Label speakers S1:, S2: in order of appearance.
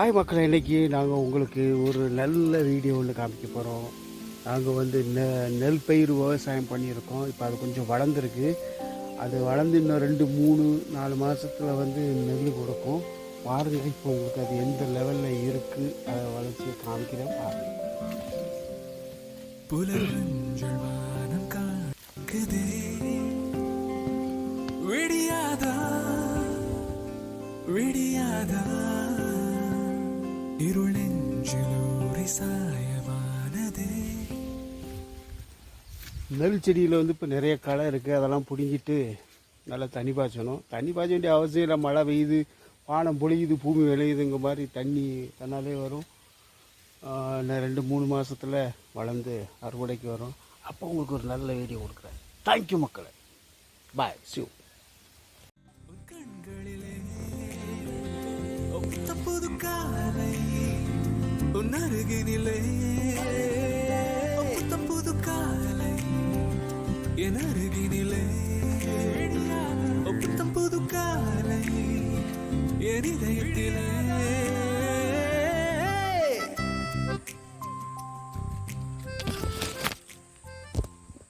S1: ஆய் மக்களை இன்றைக்கி நாங்கள் உங்களுக்கு ஒரு நல்ல வீடியோ ஒன்று காமிக்க போகிறோம் நாங்கள் வந்து நெ நெல் பயிர் விவசாயம் பண்ணியிருக்கோம். இப்போ அது கொஞ்சம் வளர்ந்துருக்கு. அது வளர்ந்து இன்னும் ரெண்டு மூணு நாலு மாதத்துல வந்து நெல் கொடுக்கும். பாருங்கள் இப்போ உங்களுக்கு அது எந்த லெவலில் இருக்குது அதை வளர்ச்சி காமிக்கிறேன் பாருங்கள்
S2: விடியாதா விடியாதா இருளெஞ்சிலூரி சாயமானதே
S1: நெல் செடியில் வந்து இப்போ நிறைய களை இருக்குது அதெல்லாம் பிடுங்கிட்டு நல்லா தண்ணி பாய்ச்சணும். தண்ணி பாய்ச்ச வேண்டிய அவசியம் இல்லை. மழை பெய்யுது வானம் பொழியுது பூமி விளையுதுங்க மாதிரி தண்ணி தன்னாலே வரும். இன்னும் ரெண்டு மூணு மாதத்தில் வளர்ந்து அறுவடைக்கு வரும். அப்போ உங்களுக்கு ஒரு நல்ல வீடியோ கொடுக்குறேன். தேங்க்யூ மக்களை. பாய் சிவ்
S2: ஒத்த புது காலை உன் அருகினிலே ஒத்த புது காலை என் அருகினிலே ஒத்த புது காலை என் இதயத்திலே.